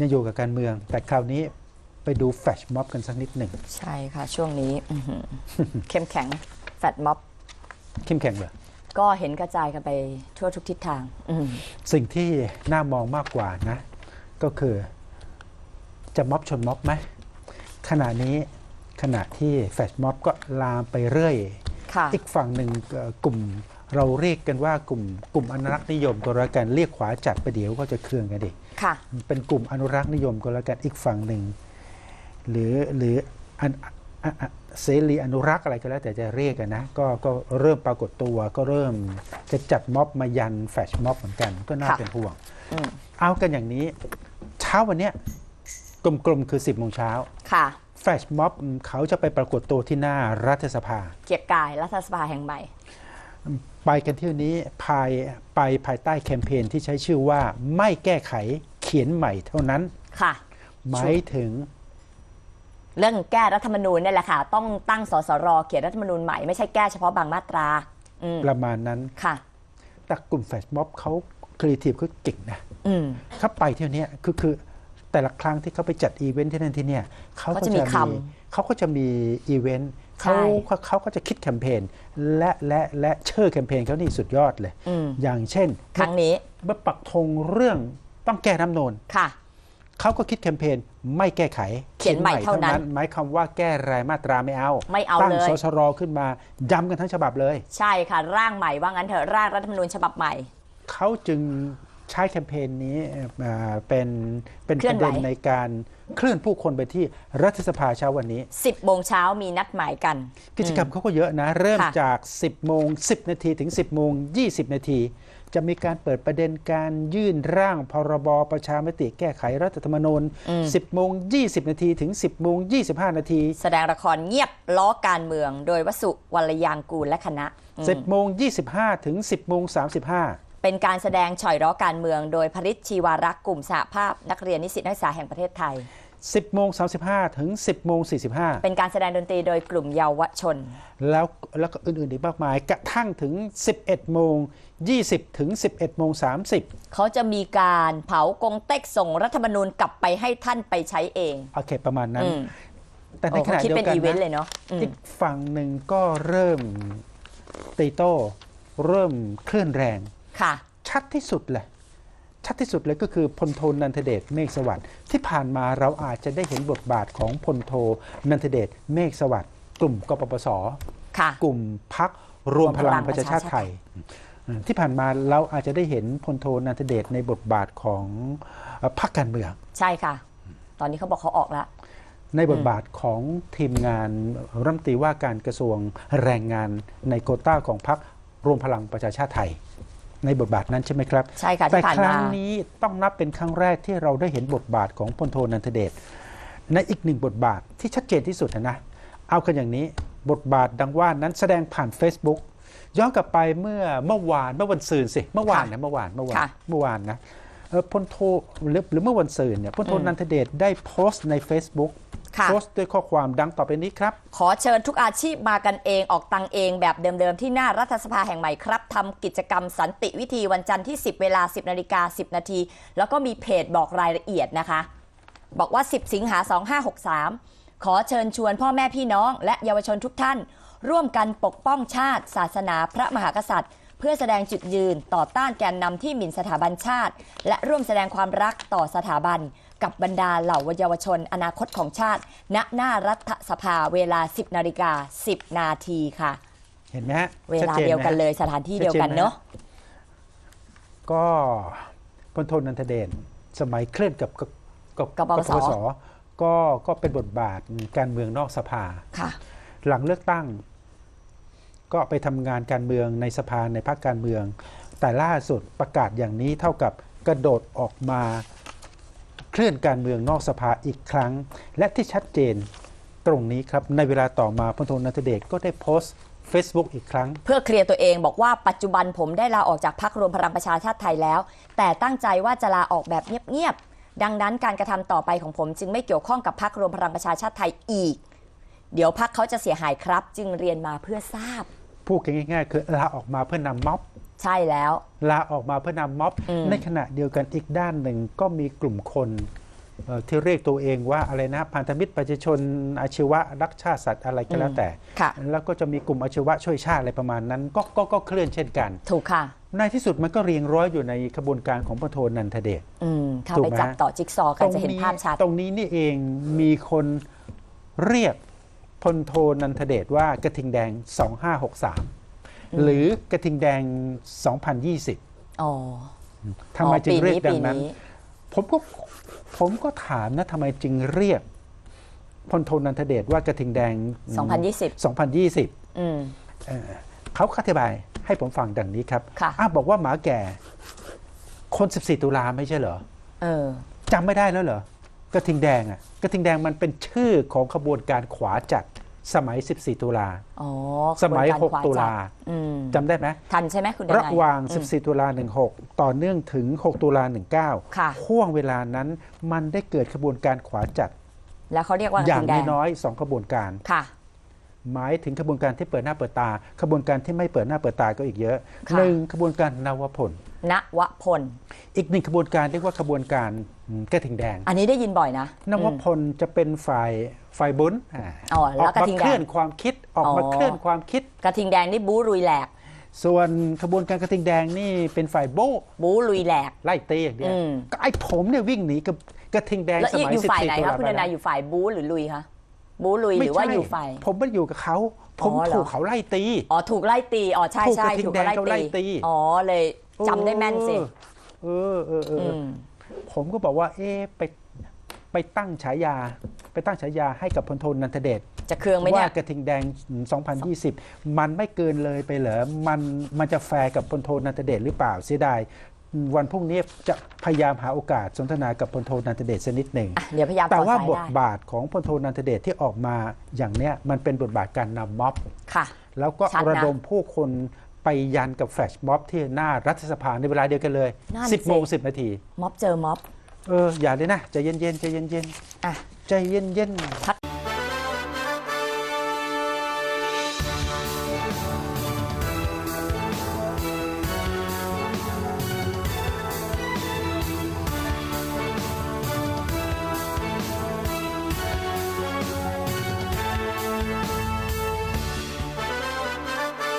ยังอยู่กับการเมือง แต่คราวนี้ไปดูแฟชม็อบกันสักนิดหนึ่ง ใช่ค่ะ ช่วงนี้อื้อหือ เข้มแข็งแฟดม็อบ เข้มแข็งเลยก็เห็นกระจายกันไปทั่วทุกทิศทาง อืมสิ่งที่น่ามองมากกว่านะ ก็คือจะม็อบชนม็อบไหมขณะนี้ขณะที่แฟชม็อบก็ลามไปเรื่อย ค่ะ อีกฝั่งหนึ่งเอ่อกลุ่ม เราเรียกกันว่ากลุ่มกลุ่มอนุรักษ์นิยมก็แล้วกันเรียกขวาจัดไปเดี๋ยวก็จะเครื่องกันดิค่ะ เป็นกลุ่มอนุรักษ์นิยมก็แล้วกันอีกฝั่งหนึ่งหรือหรืออันอะอะเสรีอนุรักษ์อะไรก็แล้วแต่จะเรียกกันนะก็ก็เริ่มปรากฏตัวก็เริ่มจะจัดม็อบมายันแฟชม็อบเหมือนกันก็น่าค่ะเป็นห่วงอืมเอากันอย่างนี้ เช้าวันเนี้ยกลมๆ คือ 10โมงเช้าค่ะแฟชม็อบเขาจะไปปรากฏตัวที่หน้ารัฐสภา เกียรติกายรัฐสภาแห่งใหม่ ไปกันเที่ยวนี้ภายไปภายใต้แคมเปญที่ใช้ชื่อว่าไม่แก้ไขเขียนใหม่เท่านั้นค่ะหมายถึง เรื่องแก้รัฐธรรมนูญนี่แหละค่ะ ต้องตั้งสสรเขียนรัฐธรรมนูญใหม่ไม่ใช่แก้เฉพาะบางมาตราอืมประมาณนั้นค่ะ แต่กลุ่มแฟชม็อบเขาครีเอทีฟเขาเก่งนะอืมเขาไปเที่ยวเนี้ยคือคือแต่ละครั้งที่เขาไปจัดอีเวนต์ที่นั่นที่เนี่ยเขาก็เขาจะจะมีมีคเขาก็จะมีอีเวนต์ใช่ เขาเขาเขาก็จะคิดแคมเปญและและและเชื่อแคมเปญเขานี่สุดยอดเลยอืมอย่างเช่น ครั้งนี้เมื่อปักธงเรื่องต้องแก้น้ำนูนค่ะเขาก็คิดแคมเปญไม่แก้ไข เขียนใหม่เท่านั้น หมายความว่าแก้รายมาตราไม่เอาไม่เอาตั้งเลยสสรขึ้นมาย้ำกันทั้งฉบับเลย ใช่ค่ะร่างใหม่ว่างั้นเถอะร่างรัฐธรรมนูญฉบับใหม่เขาจึง ใช้แคมเปญนี้เอ่อเป็นเป็นเคลื่ปอนระไหวเด็นในการเคลื่อนผู้คนไปที่รัฐสภาเช้าวันนี้ 10โมงเช้ามีนัดหมายกัน กิจกรรมเขาก็เยอะนะ เริ่มค่ะจาก 10โมง10 นาทีถึง 10โมง20 นาทีจะมีการเปิดประเด็นการยื่นร่างพรบประชามติแก้ไขรัฐธรรมนูญ 10 โมง 20 นาทีถึง 10 โมง 25 นาที แสดงละครเงียบล้อการเมือง โดยวสุวรรยางกูลและคณะอืม10 โมง 25 ถึง 10 โมง 35 เป็นการแสดงฉ่อยล้อการเมือง โดยพริชชีวารักษ์กลุ่มสหภาพ นักเรียนนิสิตนักศึกษาแห่งประเทศไทย 10โมง35 ถึง 10โมง45 เป็นการแสดงดนตรีโดยกลุ่มเยาวชน แล้วแล้วก็อื่นๆอีกมากมาย กระทั่งถึง 11โมง20 ถึง 11โมง30 เขาจะมีการเผากงเต็กส่งรัฐธรรมนูญกลับไปให้ท่านไปใช้เอง โอเค ประมาณนั้น อืม แต่ในโอ้ขเขาณะคิดเดียวเป็นกันอีเวนต์นะเลยเนาะอืมอีกฝั่งหนึ่งก็เริ่มตีโต้ เริ่มเคลื่อนแรง ค่ะ ชัดที่สุดเลยชัดที่สุดเลยก็คือพลโทนันทเดชเมฆสวัสดิ์ที่ผ่านมาเราอาจจะได้เห็นบทบาทของพลโทนันทเดชเมฆสวัสดิ์กลุ่มกปปสค่ะกลุ่มพักรวมพลังประชาชาติไทยที่ผ่านมาเราอาจจะได้เห็นพลโทนันทเดชในบทบาทของเอ่อพรรคการเมืองใช่ค่ะ ตอนนี้เขาบอกเขาออกแล้วในบทบาทของทีมงานรัฐมนตรีว่าการกระทรวงแรงงานในโควต้าของพรรครวมพลังประชาชาติไทย ในบทบาทนั้นใช่ไหมครับใช่ค่ะแต่ที่ผ่านครั้มางนี้ต้องนับเป็นครั้งแรกที่เราได้เห็นบทบาทของพลโทนันทเดชในอีกหนึ่งบทบาทที่ชัดเจนที่สุดนะ เอากันอย่างนี้บทบาทดังว่านั้นแสดงผ่าน Facebook ย้อนกลับไปเมื่อเมื่อวานเมื่อวันซืนสิเมื่อวานนะเมื่อวานเมื่อวานค่ะเมื่อวานนะเอ่อพลโทหรือหรือเมื่อวันซืนเนี่ยพลโทอืมนันทเดชได้โพสต์ใน Facebook ค่ะ โพสต์ด้วยข้อความดังต่อไปนี้ครับ ขอเชิญทุกอาชีพมากันเองออกตังเองแบบเดิมๆ ที่หน้ารัฐสภาแห่งใหม่ครับทำกิจกรรมสันติวิธีวันจันทร์ที่ 10 เวลา 10นาฬิกา10 นาที แล้วก็มีเพจบอกรายละเอียดนะคะ บอกว่า 10 สิงหา 2563 ขอเชิญชวนพ่อแม่พี่น้อง และเยาวชนทุกท่าน ร่วมกันปกป้องชาติ ศาสนาพระมหากษัตริย์เพื่อแสดงจุดยืนต่อต้านแกนนำที่หมิ่นสถาบันชาติ และร่วมแสดงความรักต่อสถาบัน กับบรรดาเหล่าเยาวชน อนาคตของชาติ ณหน้ารัฐสภาเวลา 10นาฬิกา10 นาทีค่ะ เห็นไหมฮะเวชัลาจเดียวกันไหมเลยสถานที่เดียวกันเนาะก็พลโทนันทเดชสมัยเคลื่อนกับกับกับกับปปสสก็ก็เป็นบทบาทการเมืองนอกสภาค่ะหลังเลือกตั้ง ก็ไปทำงานการเมืองในสภาในพรรคการเมือง แต่ล่าสุดประกาศอย่างนี้เท่ากับกระโดดออกมาเคลื่อนการเมืองนอกสภาอีกครั้ง และที่ชัดเจนตรงนี้ครับ ในเวลาต่อมาพลโทนันทเดชก็ได้โพสต์ Facebook อีกครั้ง เพื่อเคลียร์ตัวเองบอกว่าปัจจุบันผมได้ลาออกจากพักรวมพลังประชาชาติไทยแล้ว แต่ตั้งใจว่าจะลาออกแบบเงียบๆดังนั้นการกระทำต่อไปของผมจึงไม่เกี่ยวข้องกับพักรวมพลังประชาชาติไทยอีก เดี๋ยวพักเขาจะเสียหายครับ จึงเรียนมาเพื่อทราบพูดง่ายๆ คือลาออกมาเพื่อนำม็อบ ใช่แล้ว ลาออกมาเพื่อนำม็อบ อืม ในขณะเดียวกันอีกด้านหนึ่งก็มีกลุ่มคนเอ่อที่เรียกตัวเองว่าอะไรนะพันธมิตรประชาชนอาชีวะรักชาติสัตว์อะไรก็แล้วแต่ ค่ะ แล้วก็จะมีกลุ่มอาชีวะช่วยชาติอะไรประมาณนั้นก็ก็ก็เคลื่อนเช่นกัน ถูกค่ะ ในที่สุดมันก็เรียงร้อยอยู่ในขบวนการของพลโทนันทเดช อืมถ้าถูกไปไหม จับต่อจิ๊กซอว์กันจะเห็นภาพชัด ตรงนี้นี่เองมีคนเรียกพลโทนันทเดชว่ากระทิงแดง 2563 หรือกระทิงแดง 2020อ๋อทำไมจึงเรียกปีดังนั้น ผมก็ผมก็ถามนะทำไมจึงเรียกพลโทนันทเดชว่ากระทิงแดง 2020 2020อืมเอ่อเขาอธิบายให้ผมฟังดังนี้ครับค่ะอ้าวบอกว่าหมาแก่ คน 14 ตุลาไม่ใช่เหรอเออจำไม่ได้แล้วเหรอ กระทิงแดงอะ กระทิงแดงมันเป็นชื่อของขบวนการขวาจัด สมัย 14 ตุลาอ๋อสมัยขบวนกร6ตุลาขวจัดอืมจำได้ไหมทันใช่ไหมคุณดระนัยหว่างอืม14 ตุลา 16 ต่อเนื่องถึง 6 ตุลา 19ค่ะห่วงเวลานั้นมันได้เกิดขบวนการขวาจัด แล้วเขาเรียกว่าอย่างกระทิงแดงน้อยๆสองขบวนการค่ะหมายถึงขบวนการที่เปิดหน้าเปิดตา ขบวนการที่ไม่เปิดหน้าเปิดตาก็อีกเยอะค่ะหนึ่งขบวนการนวพลณวพลอีกหนึ่งขบวนการเรียกว่าขบวนการอืมกระทิงแดง อันนี้ได้ยินบ่อยนะนวพลจะเป็นฝ่ายฝ่ายบุญอ่าอ๋ออแล้อวกกระมาทิงเคแดลื่งอนความคิดออกมาอ๋อเคลื่อนความคิด กระทิงแดงนี่บู๊ลุยแหลก ส่วนขบวนการกระทิงแดงนี่เป็นฝ่ายโบ้บู๊ลุยแหลกไล่ตีอย่างเดียวอืมก็ไอ้ผมเนี่ยวิ่งหนีกับกระทิงแดงแล้วสอีกมัยอยู่14ฝ่ายไหนตุคะลาคุณดนัยอยู่ฝ่ายบู๊หรือลุยคะบู๊ลุยหไม่รือว่าใช่อยู่ฝ่ายผมไม่ได้อยู่กับเขาผมอ๋อเหรอถูกเขาไล่ตี อ๋อ ถูกไล่ตี อ๋อ ใช่ถูกใช่กระทิงถูกแดงเขาไล่ตี อ๋อ เลยจำได้แม่นสิ เออเออเออเอออมผมก็บอกว่า เอ๊ะไปไปตั้งฉายา ไปตั้งฉายาให้กับพลโทนันทเดชจะเคืองไหมเนี่ว่ายกระทิงแดง 2020 มันไม่เกินเลยไปเหรอมันมันจะแฟร์กับพลโทนันทเดชหรือเปล่าเสียดายวันพรุ่งนี้จะพยายามหาโอกาสสนทนากับพลโทนันทเดชสักนิดหนึ่งอะเดี๋ยวพยายามแต่ต่อว่าสายบทได้บาทของพลโทนันทเดชที่ออกมาอย่างเนี้ยมันเป็นบทบาทการนำม็อบค่ะ แล้วก็ชัดนะระดมผู้คน ไปยันกับแฟลชม็อบที่หน้ารัฐสภาในเวลาเดียวกันเลย นั่นสิ 10โมง10 นาที ม็อบเจอม็อบ เอออย่าเลยนะใจเย็นๆใจเย็นอะ ๆใจเย็นทัก